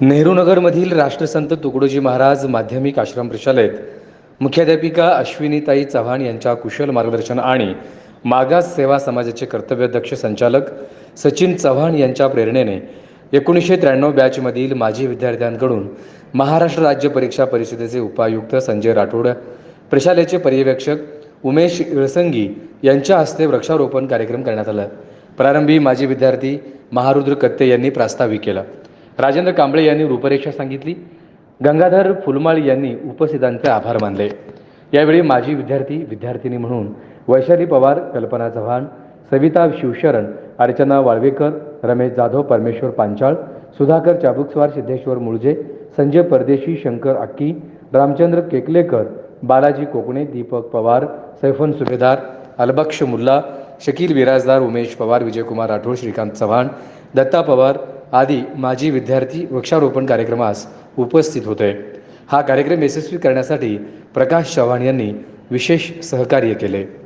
नेहरूनगरमधील राष्ट्रसंत तुकडोजी महाराज माध्यमिक आश्रम प्रशालेत मुख्याध्यापिका अश्विनीताई चव्हाण यांच्या कुशल मार्गदर्शन आणि मागास सेवा समाजाचे कर्तव्याध्यक्ष संचालक सचिन चव्हाण यांच्या प्रेरणेने एकोणीसशे त्र्याण्णव बॅचमधील माजी विद्यार्थ्यांकडून महाराष्ट्र राज्य परीक्षा परिषदेचे उपायुक्त संजय राठोड प्रशालेचे पर्यवेक्षक उमेश इळसंगी यांच्या हस्ते वृक्षारोपण कार्यक्रम करण्यात आला. प्रारंभी माजी विद्यार्थी महारुद्र कत्ते यांनी प्रास्ताविक केला. राजेंद्र कांबळे यांनी रूपरेषा सांगितली. गंगाधर फुलमाळ यांनी उपस्थितांचे आभार मानले. यावेळी माजी विद्यार्थी विद्यार्थिनी म्हणून वैशाली पवार कल्पना चव्हाण सविता शिवशरण अर्चना वाळवेकर रमेश जाधव परमेश्वर पांचाळ सुधाकर चाबुकस्वार सिद्धेश्वर मुळजे संजय परदेशी शंकर अक्की रामचंद्र केकलेकर बालाजी कोकणे दीपक पवार सैफन सुभेदार अलबक्ष मुल्ला शकील विराजदार उमेश पवार विजयकुमार राठोड श्रीकांत चव्हाण दत्ता पवार आदी माजी विद्यार्थी वृक्षारोपण कार्यक्रमास उपस्थित होते. हा कार्यक्रम यशस्वी करण्यासाठी प्रकाश चव्हाण यांनी विशेष सहकार्य केले.